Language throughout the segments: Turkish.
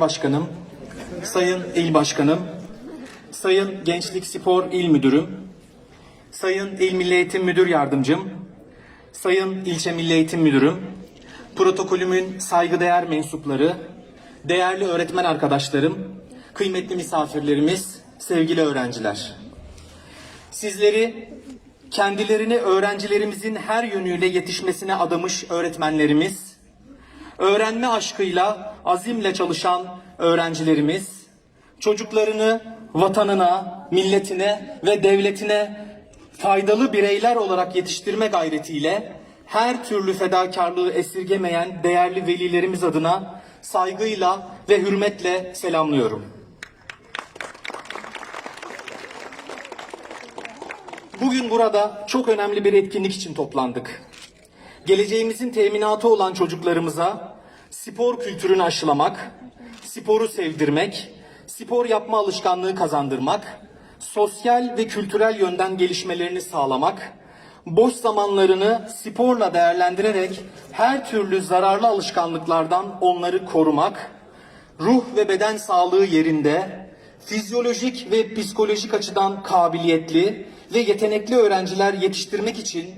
Başkanım, Sayın İl Başkanım, Sayın Gençlik Spor İl Müdürüm, Sayın İl Milli Eğitim Müdür Yardımcım, Sayın İlçe Milli Eğitim Müdürüm, protokolümün saygıdeğer mensupları, değerli öğretmen arkadaşlarım, kıymetli misafirlerimiz, sevgili öğrenciler. Sizleri kendilerini öğrencilerimizin her yönüyle yetişmesine adamış öğretmenlerimiz, öğrenme aşkıyla, azimle çalışan öğrencilerimiz, çocuklarını vatanına, milletine ve devletine faydalı bireyler olarak yetiştirme gayretiyle her türlü fedakarlığı esirgemeyen değerli velilerimiz adına saygıyla ve hürmetle selamlıyorum. Bugün burada çok önemli bir etkinlik için toplandık. Geleceğimizin teminatı olan çocuklarımıza spor kültürünü aşılamak, sporu sevdirmek, spor yapma alışkanlığı kazandırmak, sosyal ve kültürel yönden gelişmelerini sağlamak, boş zamanlarını sporla değerlendirerek her türlü zararlı alışkanlıklardan onları korumak, ruh ve beden sağlığı yerinde, fizyolojik ve psikolojik açıdan kabiliyetli ve yetenekli öğrenciler yetiştirmek için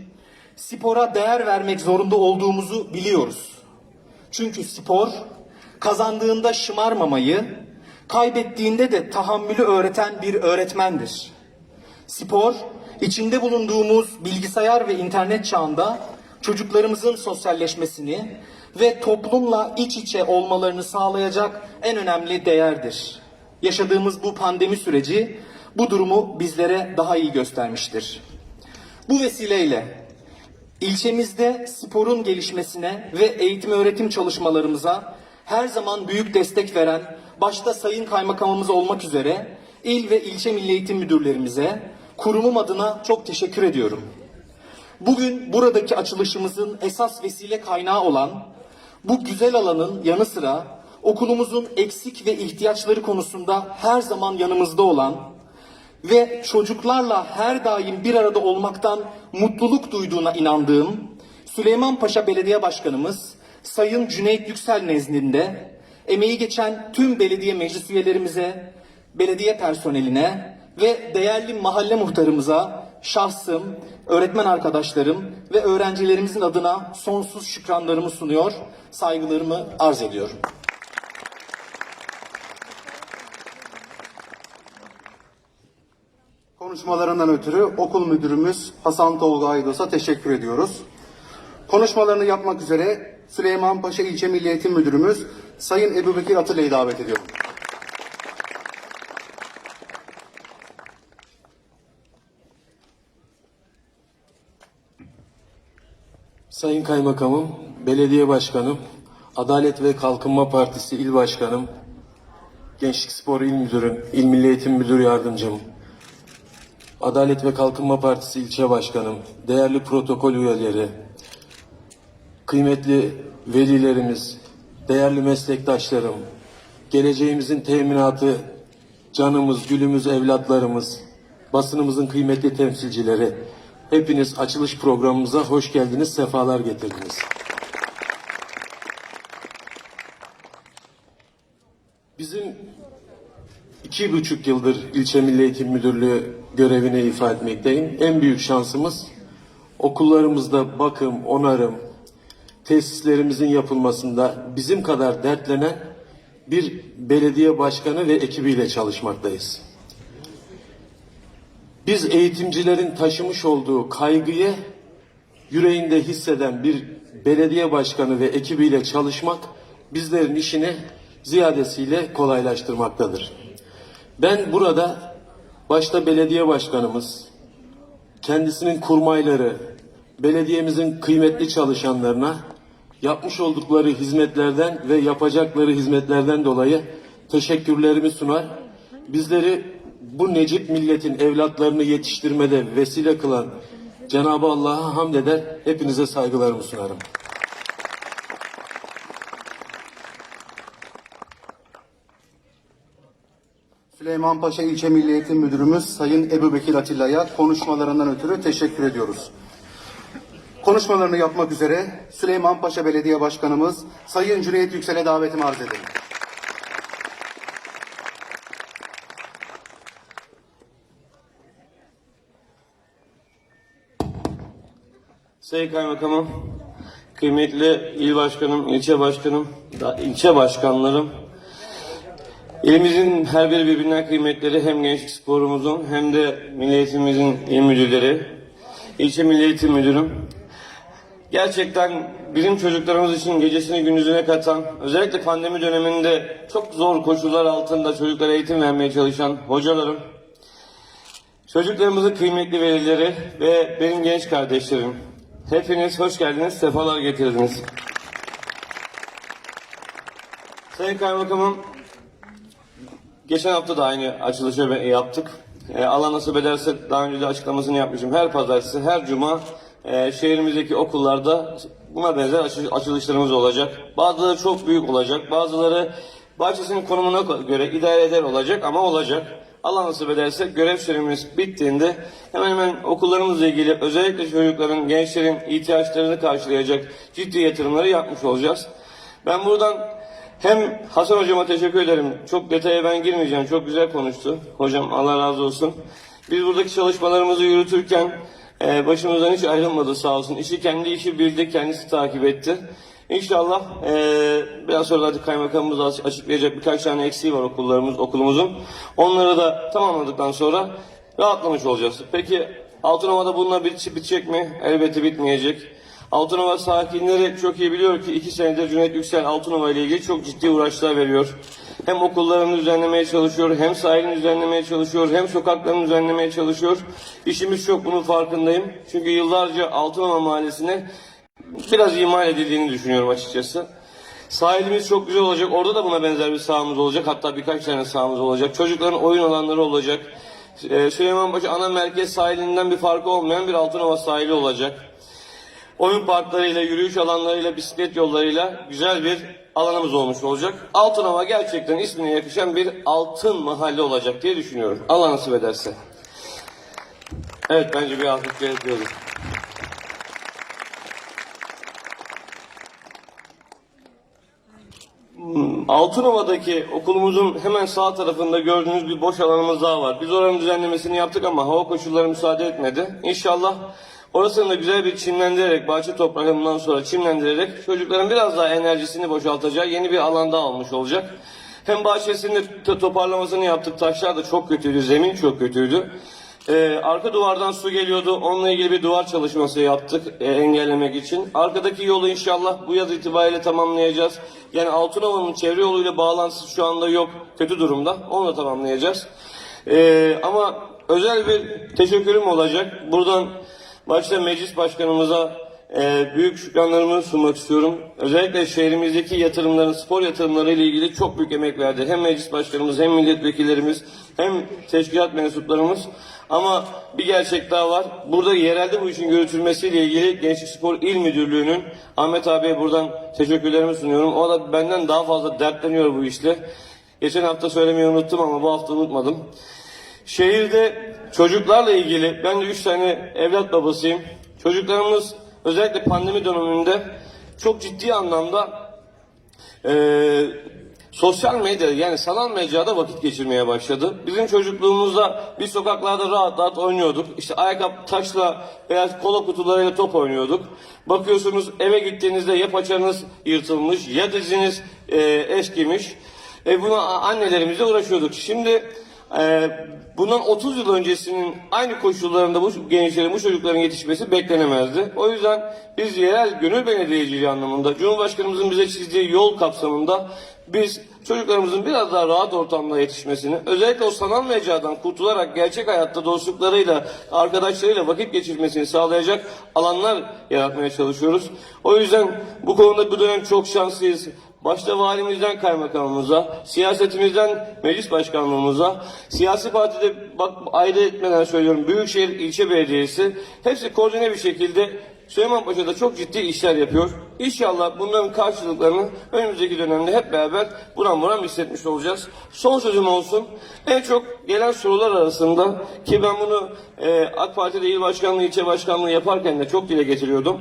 spora değer vermek zorunda olduğumuzu biliyoruz. Çünkü spor kazandığında şımarmamayı, kaybettiğinde de tahammülü öğreten bir öğretmendir. Spor, içinde bulunduğumuz bilgisayar ve internet çağında çocuklarımızın sosyalleşmesini ve toplumla iç içe olmalarını sağlayacak en önemli değerdir. Yaşadığımız bu pandemi süreci bu durumu bizlere daha iyi göstermiştir. Bu vesileyle ilçemizde sporun gelişmesine ve eğitim öğretim çalışmalarımıza her zaman büyük destek veren başta Sayın Kaymakamımız olmak üzere il ve ilçe milli eğitim müdürlerimize kurumum adına çok teşekkür ediyorum. Bugün buradaki açılışımızın esas vesile kaynağı olan bu güzel alanın yanı sıra okulumuzun eksik ve ihtiyaçları konusunda her zaman yanımızda olan ve çocuklarla her daim bir arada olmaktan mutluluk duyduğuna inandığım Süleyman Paşa Belediye Başkanımız Sayın Cüneyt Yüksel nezdinde emeği geçen tüm belediye meclis üyelerimize, belediye personeline ve değerli mahalle muhtarımıza şahsım, öğretmen arkadaşlarım ve öğrencilerimizin adına sonsuz şükranlarımı sunuyor, saygılarımı arz ediyorum. Konuşmalarından ötürü okul müdürümüz Hasan Tolga Aydos'a teşekkür ediyoruz. Konuşmalarını yapmak üzere Süleyman Paşa İlçe Milli Eğitim Müdürümüz Sayın Ebu Bekir Atılı'yı davet ediyorum. Sayın Kaymakamım, Belediye Başkanım, Adalet ve Kalkınma Partisi İl Başkanım, Gençlik Spor İl Müdürüm, İl Milli Eğitim Müdür Yardımcım, Adalet ve Kalkınma Partisi İlçe Başkanım, değerli protokol üyeleri, kıymetli velilerimiz, değerli meslektaşlarım, geleceğimizin teminatı, canımız, gülümüz, evlatlarımız, basınımızın kıymetli temsilcileri, hepiniz açılış programımıza hoş geldiniz, sefalar getirdiniz. Bizim iki buçuk yıldır ilçe Milli Eğitim Müdürlüğü görevini ifa etmekteyim. En büyük şansımız okullarımızda bakım, onarım, tesislerimizin yapılmasında bizim kadar dertlenen bir belediye başkanı ve ekibiyle çalışmaktayız. Biz eğitimcilerin taşımış olduğu kaygıyı yüreğinde hisseden bir belediye başkanı ve ekibiyle çalışmak bizlerin işini ziyadesiyle kolaylaştırmaktadır. Ben burada başta belediye başkanımız, kendisinin kurmayları, belediyemizin kıymetli çalışanlarına yapmış oldukları hizmetlerden ve yapacakları hizmetlerden dolayı teşekkürlerimi sunar. Bizleri bu necip milletin evlatlarını yetiştirmede vesile kılan Cenab-ı Allah'a hamd eder, hepinize saygılarımı sunarım. Süleymanpaşa İlçe Milli Eğitim Müdürümüz Sayın Ebu Bekir Atilla'ya konuşmalarından ötürü teşekkür ediyoruz. Konuşmalarını yapmak üzere Süleymanpaşa Belediye Başkanımız Sayın Cüneyt Yüksel'e davetimi arz ederim. Sayın Kaymakamım, kıymetli il başkanım, ilçe başkanım, ilçe başkanlarım, ilimizin her biri birbirinden kıymetleri hem gençlik sporumuzun hem de milli eğitimimizin il müdürleri, ilçe milli müdürüm, gerçekten bizim çocuklarımız için gecesini gündüzüne katan, özellikle pandemi döneminde çok zor koşullar altında çocuklara eğitim vermeye çalışan hocalarım, Çocuklarımızın kıymetli velileri ve benim genç kardeşlerim. Hepiniz hoş geldiniz, sefalar getirdiniz. Sayın Kaymakamım, geçen hafta da aynı açılışı yaptık. E, Allah nasip ederse daha önce de açıklamasını yapmışım. Her pazartesi, her cuma e, şehrimizdeki okullarda buna benzer açı- açılışlarımız olacak. Bazıları çok büyük olacak, bazıları bahçesinin konumuna göre idare eder olacak ama olacak. Allah nasip ederse görev süremiz bittiğinde hemen hemen okullarımızla ilgili özellikle çocukların, gençlerin ihtiyaçlarını karşılayacak ciddi yatırımları yapmış olacağız. Ben buradan hem Hasan hocama teşekkür ederim. Çok detaya ben girmeyeceğim. Çok güzel konuştu. Hocam Allah razı olsun. Biz buradaki çalışmalarımızı yürütürken e, başımızdan hiç ayrılmadı sağ olsun. İşi kendi işi bildi, kendisi takip etti. İnşallah e, biraz sonra zaten kaymakamımız aç- açıklayacak birkaç tane eksiği var okullarımız, okulumuzun. Onları da tamamladıktan sonra rahatlamış olacağız. Peki Altınova'da bununla bit- bitecek mi? Elbette bitmeyecek. Altınova sakinleri çok iyi biliyor ki iki senedir Cüneyt Yüksel Altınova ile ilgili çok ciddi uğraşlar veriyor. Hem okullarını düzenlemeye çalışıyor, hem sahilini düzenlemeye çalışıyor, hem sokaklarını düzenlemeye çalışıyor. İşimiz çok bunun farkındayım. Çünkü yıllarca Altınova mahallesine biraz ihmal edildiğini düşünüyorum açıkçası. Sahilimiz çok güzel olacak. Orada da buna benzer bir sahamız olacak. Hatta birkaç tane sahamız olacak. Çocukların oyun alanları olacak. Ee, Süleymanbaşı ana merkez sahilinden bir farkı olmayan bir Altınova sahili olacak oyun parklarıyla, yürüyüş alanlarıyla, bisiklet yollarıyla güzel bir alanımız olmuş olacak. Altınova gerçekten ismine yakışan bir altın mahalle olacak diye düşünüyorum. Allah nasip ederse. Evet bence bir alkış gerekiyordu. Hmm, Altınova'daki okulumuzun hemen sağ tarafında gördüğünüz bir boş alanımız daha var. Biz oranın düzenlemesini yaptık ama hava koşulları müsaade etmedi. İnşallah orasını da güzel bir çimlendirerek, bahçe topraklarından sonra çimlendirerek çocukların biraz daha enerjisini boşaltacağı yeni bir alanda almış olacak. Hem bahçesinde t- toparlamasını yaptık. Taşlar da çok kötüydü, zemin çok kötüydü. Ee, arka duvardan su geliyordu. Onunla ilgili bir duvar çalışması yaptık e, engellemek için. Arkadaki yolu inşallah bu yaz itibariyle tamamlayacağız. Yani Altınova'nın çevre yoluyla bağlantısı şu anda yok. Kötü durumda. Onu da tamamlayacağız. Ee, ama özel bir teşekkürüm olacak. Buradan başta meclis başkanımıza e, büyük şükranlarımı sunmak istiyorum. Özellikle şehrimizdeki yatırımların, spor yatırımları ile ilgili çok büyük emek verdi. Hem meclis başkanımız, hem milletvekillerimiz, hem teşkilat mensuplarımız. Ama bir gerçek daha var. Burada yerelde bu işin yürütülmesiyle ilgili Gençlik Spor İl Müdürlüğü'nün Ahmet abiye buradan teşekkürlerimi sunuyorum. O da benden daha fazla dertleniyor bu işle. Geçen hafta söylemeyi unuttum ama bu hafta unutmadım. Şehirde çocuklarla ilgili ben de üç tane evlat babasıyım. Çocuklarımız özellikle pandemi döneminde çok ciddi anlamda eee, sosyal medya yani sanal mecrada vakit geçirmeye başladı. Bizim çocukluğumuzda biz sokaklarda rahat rahat oynuyorduk. İşte ayakkabı taşla veya kola kutularıyla top oynuyorduk. Bakıyorsunuz eve gittiğinizde ya paçanız yırtılmış ya diziniz eee, eskimiş. E buna annelerimizle uğraşıyorduk. Şimdi e, bundan 30 yıl öncesinin aynı koşullarında bu gençlerin, bu çocukların yetişmesi beklenemezdi. O yüzden biz yerel gönül belediyeciliği anlamında Cumhurbaşkanımızın bize çizdiği yol kapsamında biz çocuklarımızın biraz daha rahat ortamda yetişmesini, özellikle o sanal mecradan kurtularak gerçek hayatta dostluklarıyla, arkadaşlarıyla vakit geçirmesini sağlayacak alanlar yaratmaya çalışıyoruz. O yüzden bu konuda bu dönem çok şanslıyız. Başta valimizden kaymakamımıza, siyasetimizden meclis başkanlığımıza, siyasi partide bak ayrı etmeden söylüyorum Büyükşehir ilçe belediyesi hepsi koordine bir şekilde Süleymanpaşa'da çok ciddi işler yapıyor. İnşallah bunların karşılıklarını önümüzdeki dönemde hep beraber buram buram hissetmiş olacağız. Son sözüm olsun. En çok gelen sorular arasında ki ben bunu e, AK Parti'de il başkanlığı, ilçe başkanlığı yaparken de çok dile getiriyordum.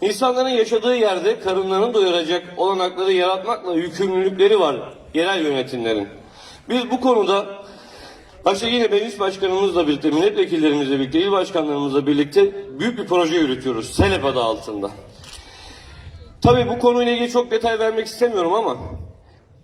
İnsanların yaşadığı yerde karınlarını doyuracak olanakları yaratmakla yükümlülükleri var yerel yönetimlerin. Biz bu konuda Başta yine meclis başkanımızla birlikte, milletvekillerimizle birlikte, il başkanlarımızla birlikte büyük bir proje yürütüyoruz. SELEP adı altında. Tabii bu konuyla ilgili çok detay vermek istemiyorum ama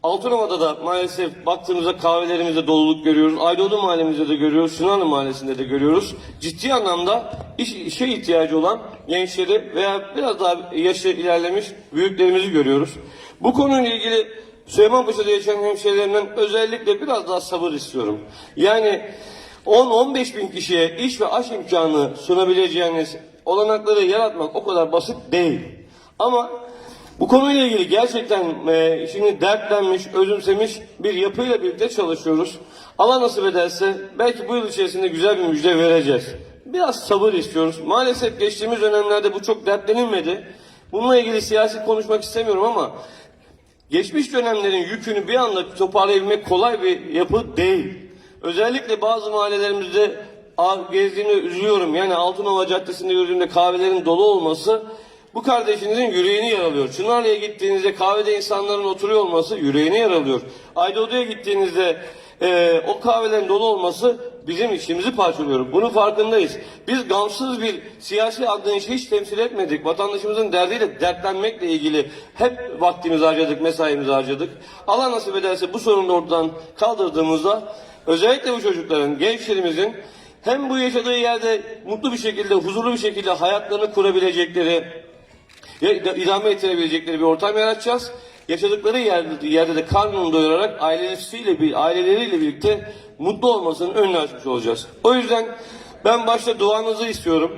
Altınova'da da maalesef baktığımızda kahvelerimizde doluluk görüyoruz. Aydoğdu mahallemizde de görüyoruz. Sünanlı mahallesinde de görüyoruz. Ciddi anlamda iş, işe ihtiyacı olan gençleri veya biraz daha yaşı ilerlemiş büyüklerimizi görüyoruz. Bu konuyla ilgili Süleymanpaşa'da yaşayan hemşehrilerimden özellikle biraz daha sabır istiyorum. Yani 10-15 bin kişiye iş ve aş imkanı sunabileceğiniz olanakları yaratmak o kadar basit değil. Ama bu konuyla ilgili gerçekten e, şimdi dertlenmiş, özümsemiş bir yapıyla birlikte çalışıyoruz. Allah nasip ederse belki bu yıl içerisinde güzel bir müjde vereceğiz. Biraz sabır istiyoruz. Maalesef geçtiğimiz dönemlerde bu çok dertlenilmedi. Bununla ilgili siyasi konuşmak istemiyorum ama geçmiş dönemlerin yükünü bir anda toparlayabilmek kolay bir yapı değil. Özellikle bazı mahallelerimizde gezdiğimde üzülüyorum. Yani Altınova Caddesi'nde gördüğümde kahvelerin dolu olması bu kardeşinizin yüreğini yaralıyor. Çınarlı'ya gittiğinizde kahvede insanların oturuyor olması yüreğini yaralıyor. Aydoğdu'ya gittiğinizde e, o kahvelerin dolu olması bizim içimizi parçalıyor. Bunun farkındayız. Biz gamsız bir siyasi anlayışı hiç temsil etmedik. Vatandaşımızın derdiyle dertlenmekle ilgili hep vaktimizi harcadık, mesaimizi harcadık. Allah nasip ederse bu sorunu ortadan kaldırdığımızda özellikle bu çocukların, gençlerimizin hem bu yaşadığı yerde mutlu bir şekilde, huzurlu bir şekilde hayatlarını kurabilecekleri, idame ettirebilecekleri bir ortam yaratacağız. Yaşadıkları yerde, yerde de karnını doyurarak ailesiyle, bir, aileleriyle birlikte mutlu olmasının önünü açmış olacağız. O yüzden ben başta duanızı istiyorum.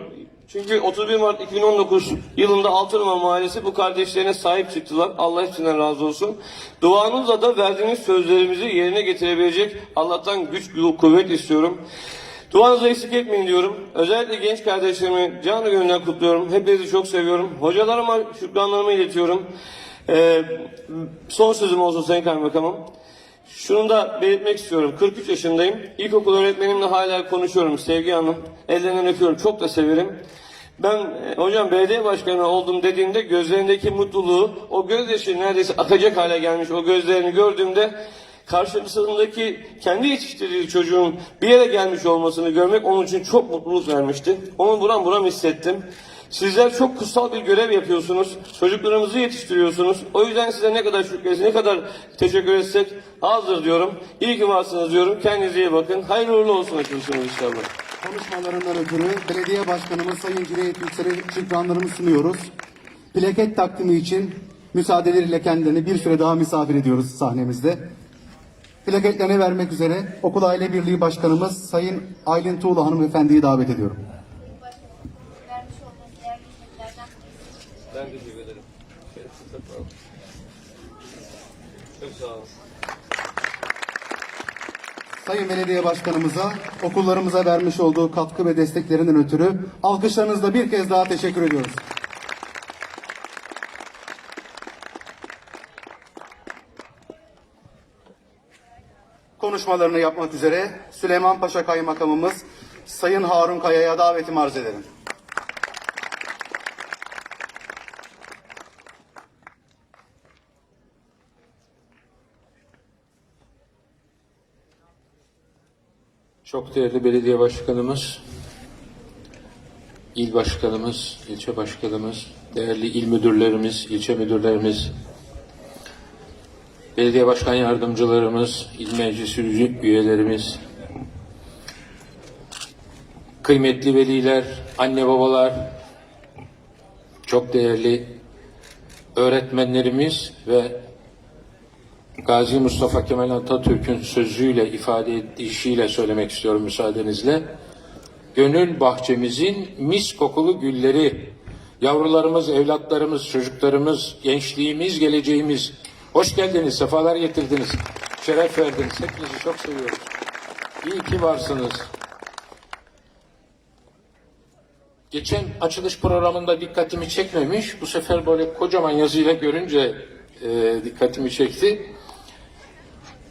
Çünkü 31 Mart 2019 yılında Altınova Mahallesi bu kardeşlerine sahip çıktılar. Allah hepsinden razı olsun. Duanızla da verdiğiniz sözlerimizi yerine getirebilecek Allah'tan güç, kuvvet istiyorum. Duanızı eksik etmeyin diyorum. Özellikle genç kardeşlerimi canı gönülden kutluyorum. Hepinizi çok seviyorum. Hocalarıma şükranlarımı iletiyorum. Ee, son sözüm olsun Sayın Kaymakamım. Şunu da belirtmek istiyorum. 43 yaşındayım. İlkokul öğretmenimle hala konuşuyorum. Sevgi Hanım. Ellerinden öpüyorum. Çok da severim. Ben e, hocam belediye başkanı oldum dediğinde gözlerindeki mutluluğu, o gözyaşı neredeyse akacak hale gelmiş o gözlerini gördüğümde karşısındaki kendi yetiştirdiği çocuğun bir yere gelmiş olmasını görmek onun için çok mutluluk vermişti. Onu buram buram hissettim. Sizler çok kutsal bir görev yapıyorsunuz. Çocuklarımızı yetiştiriyorsunuz. O yüzden size ne kadar şükrediyoruz, ne kadar teşekkür etsek azdır diyorum. İyi ki varsınız diyorum. Kendinize iyi bakın. Hayırlı uğurlu olsun açılışınız inşallah. Konuşmalarından ötürü belediye başkanımız Sayın Cüneyt Yüksel'e şükranlarımı sunuyoruz. Plaket takdimi için müsaadeleriyle kendilerini bir süre daha misafir ediyoruz sahnemizde. Plaketlerini vermek üzere Okul Aile Birliği Başkanımız Sayın Aylin Tuğla hanımefendiyi davet ediyorum. Ben teşekkür ederim. Çok sağ olun. Sayın Belediye Başkanımıza okullarımıza vermiş olduğu katkı ve desteklerinden ötürü alkışlarınızla bir kez daha teşekkür ediyoruz. Konuşmalarını yapmak üzere Süleyman Paşa Kaymakamımız Sayın Harun Kaya'ya davetimi arz ederim. Çok değerli belediye başkanımız, il başkanımız, ilçe başkanımız, değerli il müdürlerimiz, ilçe müdürlerimiz, belediye başkan yardımcılarımız, il meclisi üyelerimiz, kıymetli veliler, anne babalar, çok değerli öğretmenlerimiz ve Gazi Mustafa Kemal Atatürk'ün sözüyle ifade edişiyle söylemek istiyorum müsaadenizle. Gönül bahçemizin mis kokulu gülleri, yavrularımız, evlatlarımız, çocuklarımız, gençliğimiz, geleceğimiz. Hoş geldiniz, sefalar getirdiniz, şeref verdiniz. Hepinizi çok seviyoruz. İyi ki varsınız. Geçen açılış programında dikkatimi çekmemiş. Bu sefer böyle kocaman yazıyla görünce e, dikkatimi çekti.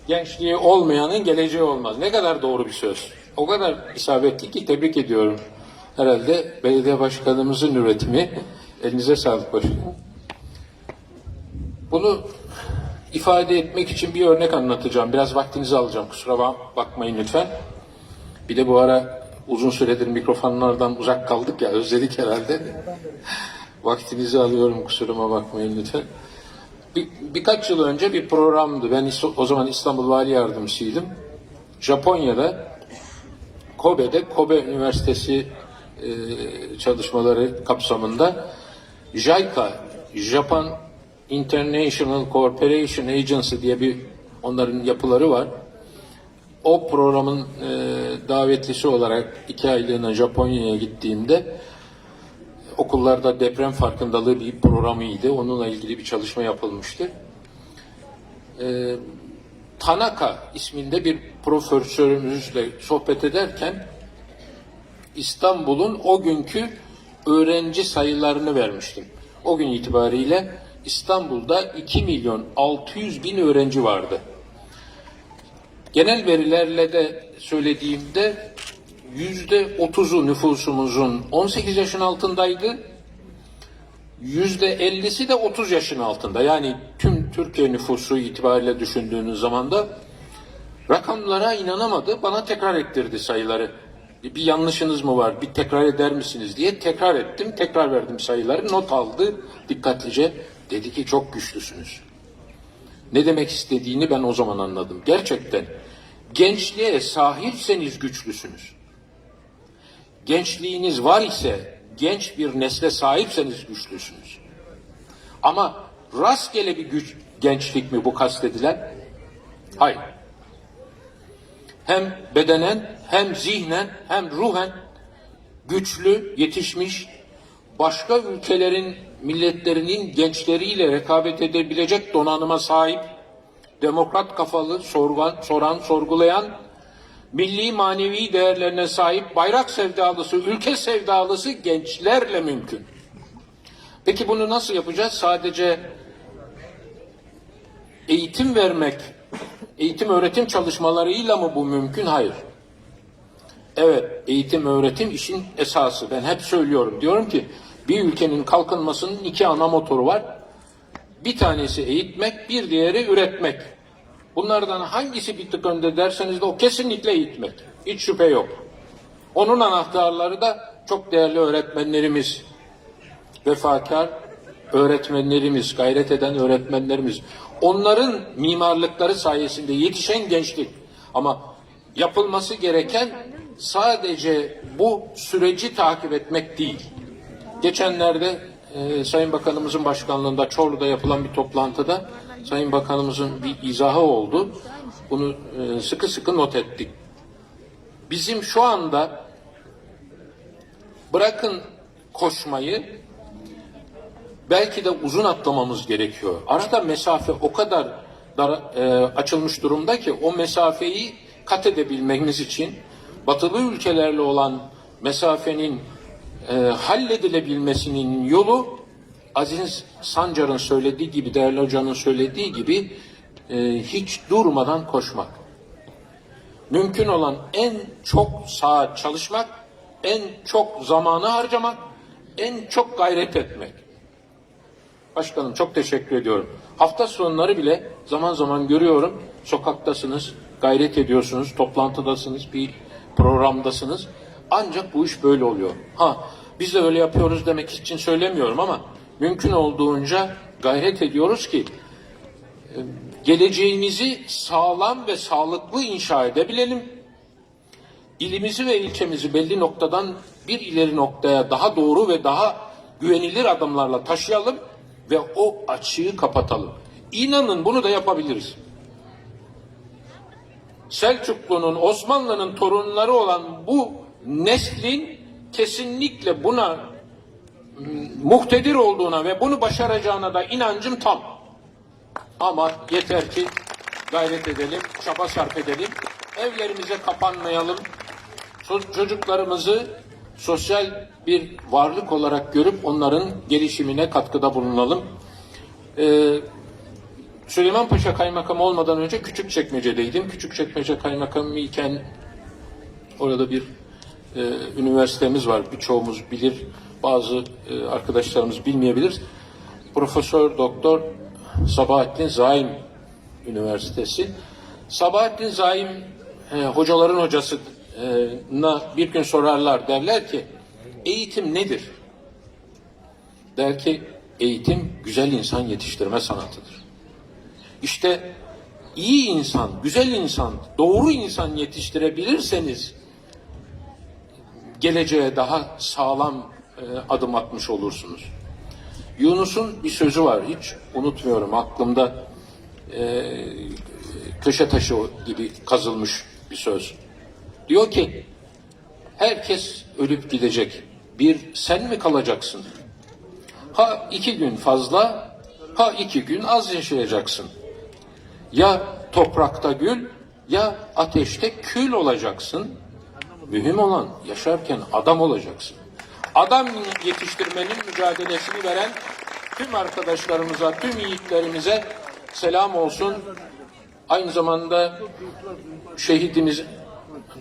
Gençliği olmayanın geleceği olmaz. Ne kadar doğru bir söz. O kadar isabetli ki tebrik ediyorum. Herhalde belediye başkanımızın üretimi. Elinize sağlık başkanım. Bunu ifade etmek için bir örnek anlatacağım. Biraz vaktinizi alacağım. Kusura bak- bakmayın lütfen. Bir de bu ara uzun süredir mikrofonlardan uzak kaldık ya özledik herhalde. Vaktinizi alıyorum kusuruma bakmayın lütfen. Bir, birkaç yıl önce bir programdı. Ben o zaman İstanbul Vali Yardımcısıydım. Japonya'da Kobe'de Kobe Üniversitesi e, çalışmaları kapsamında JICA, Japan International Cooperation Agency diye bir onların yapıları var. O programın e, davetlisi olarak iki aylığına Japonya'ya gittiğimde okullarda deprem farkındalığı bir programıydı. Onunla ilgili bir çalışma yapılmıştı. Ee, Tanaka isminde bir profesörümüzle sohbet ederken İstanbul'un o günkü öğrenci sayılarını vermiştim. O gün itibariyle İstanbul'da 2 milyon 600 bin öğrenci vardı. Genel verilerle de söylediğimde yüzde 30'u nüfusumuzun 18 yaşın altındaydı. Yüzde 50'si de 30 yaşın altında. Yani tüm Türkiye nüfusu itibariyle düşündüğünüz zaman da rakamlara inanamadı. Bana tekrar ettirdi sayıları. Bir yanlışınız mı var? Bir tekrar eder misiniz diye tekrar ettim. Tekrar verdim sayıları. Not aldı dikkatlice. Dedi ki çok güçlüsünüz. Ne demek istediğini ben o zaman anladım. Gerçekten gençliğe sahipseniz güçlüsünüz. Gençliğiniz var ise, genç bir nesle sahipseniz güçlüsünüz. Ama rastgele bir güç, gençlik mi bu kastedilen? Hayır. Hem bedenen, hem zihnen, hem ruhen güçlü, yetişmiş, başka ülkelerin milletlerinin gençleriyle rekabet edebilecek donanıma sahip, demokrat kafalı, sorgan, soran, sorgulayan, milli manevi değerlerine sahip, bayrak sevdalısı, ülke sevdalısı gençlerle mümkün. Peki bunu nasıl yapacağız? Sadece eğitim vermek, eğitim öğretim çalışmalarıyla mı bu mümkün? Hayır. Evet, eğitim öğretim işin esası. Ben hep söylüyorum. Diyorum ki bir ülkenin kalkınmasının iki ana motoru var. Bir tanesi eğitmek, bir diğeri üretmek. Bunlardan hangisi bir tık önde derseniz de o kesinlikle eğitmek. Hiç şüphe yok. Onun anahtarları da çok değerli öğretmenlerimiz. Vefakar öğretmenlerimiz, gayret eden öğretmenlerimiz. Onların mimarlıkları sayesinde yetişen gençlik. Ama yapılması gereken sadece bu süreci takip etmek değil. Geçenlerde e, Sayın Bakanımızın başkanlığında Çorlu'da yapılan bir toplantıda Sayın Bakanımızın bir izahı oldu. Bunu e, sıkı sıkı not ettik. Bizim şu anda bırakın koşmayı belki de uzun atlamamız gerekiyor. Arada mesafe o kadar dar, e, açılmış durumda ki o mesafeyi kat edebilmemiz için batılı ülkelerle olan mesafenin e, halledilebilmesinin yolu Aziz Sancar'ın söylediği gibi, değerli hocanın söylediği gibi e, hiç durmadan koşmak. Mümkün olan en çok saat çalışmak, en çok zamanı harcamak, en çok gayret etmek. Başkanım çok teşekkür ediyorum. Hafta sonları bile zaman zaman görüyorum. Sokaktasınız, gayret ediyorsunuz, toplantıdasınız, bir programdasınız. Ancak bu iş böyle oluyor. Ha, biz de öyle yapıyoruz demek için söylemiyorum ama mümkün olduğunca gayret ediyoruz ki e, geleceğimizi sağlam ve sağlıklı inşa edebilelim. İlimizi ve ilçemizi belli noktadan bir ileri noktaya daha doğru ve daha güvenilir adımlarla taşıyalım ve o açığı kapatalım. İnanın bunu da yapabiliriz. Selçuklu'nun, Osmanlı'nın torunları olan bu neslin kesinlikle buna muhtedir olduğuna ve bunu başaracağına da inancım tam. Ama yeter ki gayret edelim, çaba sarf edelim, evlerimize kapanmayalım, Ço- çocuklarımızı sosyal bir varlık olarak görüp onların gelişimine katkıda bulunalım. Ee, Süleyman Paşa Kaymakamı olmadan önce Küçükçekmece'deydim. Küçükçekmece Kaymakamı iken orada bir e, üniversitemiz var. Birçoğumuz bilir, bazı e, arkadaşlarımız bilmeyebilir. Profesör Doktor Sabahattin Zaim Üniversitesi. Sabahattin Zaim e, hocaların hocası e, na bir gün sorarlar derler ki eğitim nedir? Der ki eğitim güzel insan yetiştirme sanatıdır. İşte iyi insan, güzel insan, doğru insan yetiştirebilirseniz geleceğe daha sağlam e, adım atmış olursunuz. Yunus'un bir sözü var hiç unutmuyorum aklımda e, köşe taşı gibi kazılmış bir söz. Diyor ki herkes ölüp gidecek. Bir sen mi kalacaksın? Ha iki gün fazla, ha iki gün az yaşayacaksın. Ya toprakta gül, ya ateşte kül olacaksın. Mühim olan yaşarken adam olacaksın. Adam yetiştirmenin mücadelesini veren tüm arkadaşlarımıza, tüm yiğitlerimize selam olsun. Aynı zamanda şehidimiz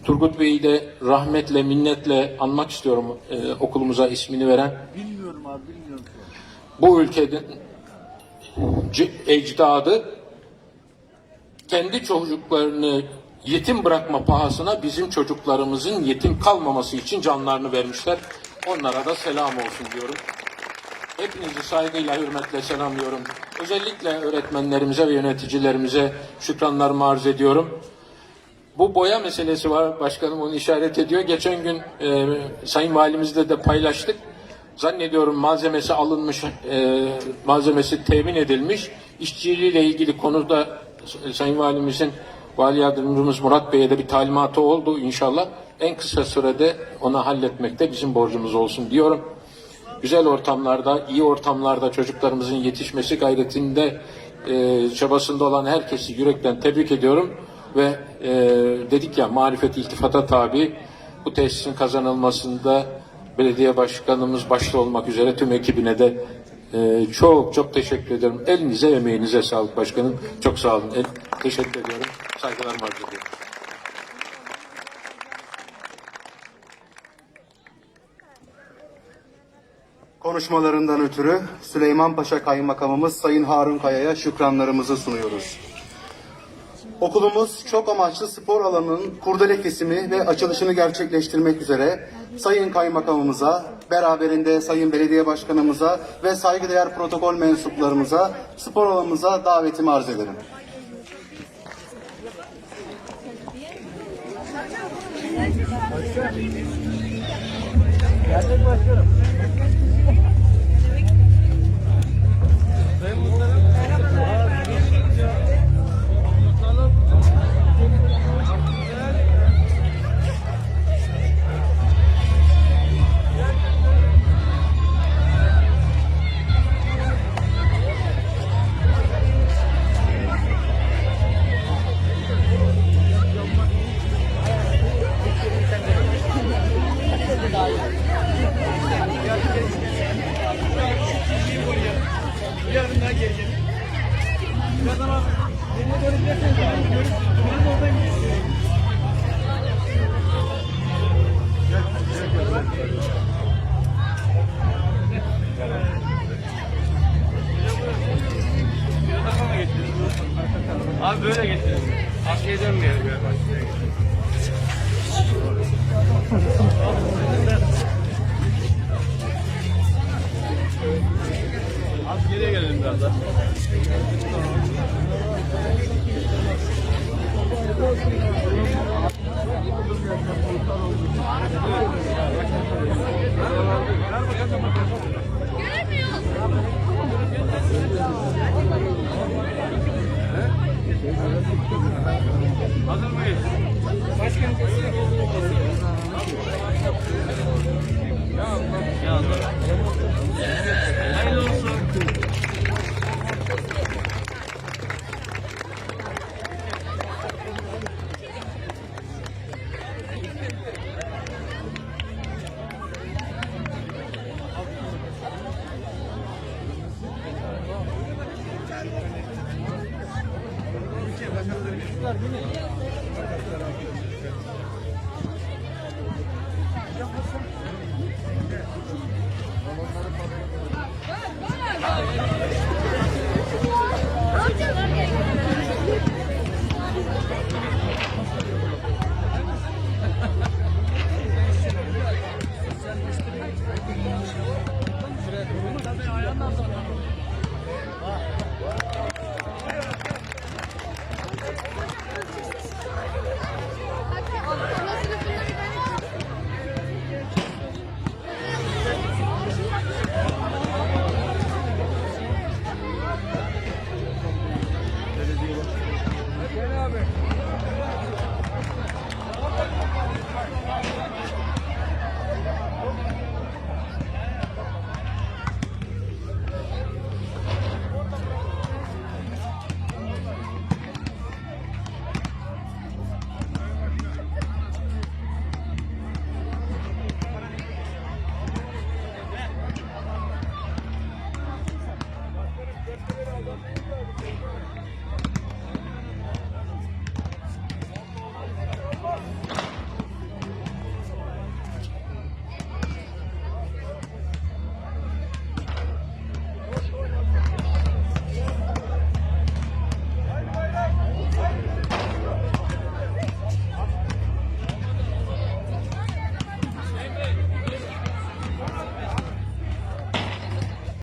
Turgut Bey'i de rahmetle, minnetle anmak istiyorum e, okulumuza ismini veren. Bu ülkenin ecdadı kendi çocuklarını yetim bırakma pahasına bizim çocuklarımızın yetim kalmaması için canlarını vermişler. Onlara da selam olsun diyorum. Hepinizi saygıyla, hürmetle selamlıyorum. Özellikle öğretmenlerimize ve yöneticilerimize şükranlarımı arz ediyorum. Bu boya meselesi var. Başkanım onu işaret ediyor. Geçen gün e, Sayın Valimizle de paylaştık. Zannediyorum malzemesi alınmış, e, malzemesi temin edilmiş. İşçiliğiyle ilgili konuda Sayın Valimizin Vali Yardımcımız Murat Bey'e de bir talimatı oldu inşallah. En kısa sürede onu halletmekte bizim borcumuz olsun diyorum. Güzel ortamlarda, iyi ortamlarda çocuklarımızın yetişmesi gayretinde, e, çabasında olan herkesi yürekten tebrik ediyorum. Ve e, dedik ya marifet iltifata tabi bu tesisin kazanılmasında belediye başkanımız başta olmak üzere tüm ekibine de e, çok çok teşekkür ederim. Elinize emeğinize sağlık başkanım. Çok sağ olun. El, teşekkür ediyorum. Saygılarımı arz ediyorum. Konuşmalarından ötürü Süleyman Paşa Kaymakamımız Sayın Harun Kaya'ya şükranlarımızı sunuyoruz. Okulumuz çok amaçlı spor alanının kurdele kesimi ve açılışını gerçekleştirmek üzere Sayın Kaymakamımıza, beraberinde Sayın Belediye Başkanımıza ve saygıdeğer protokol mensuplarımıza spor alanımıza davetimi arz ederim. Abi Hazır mıyız? Başkanım. Ya Allah. Hayırlı olsun. that I'll get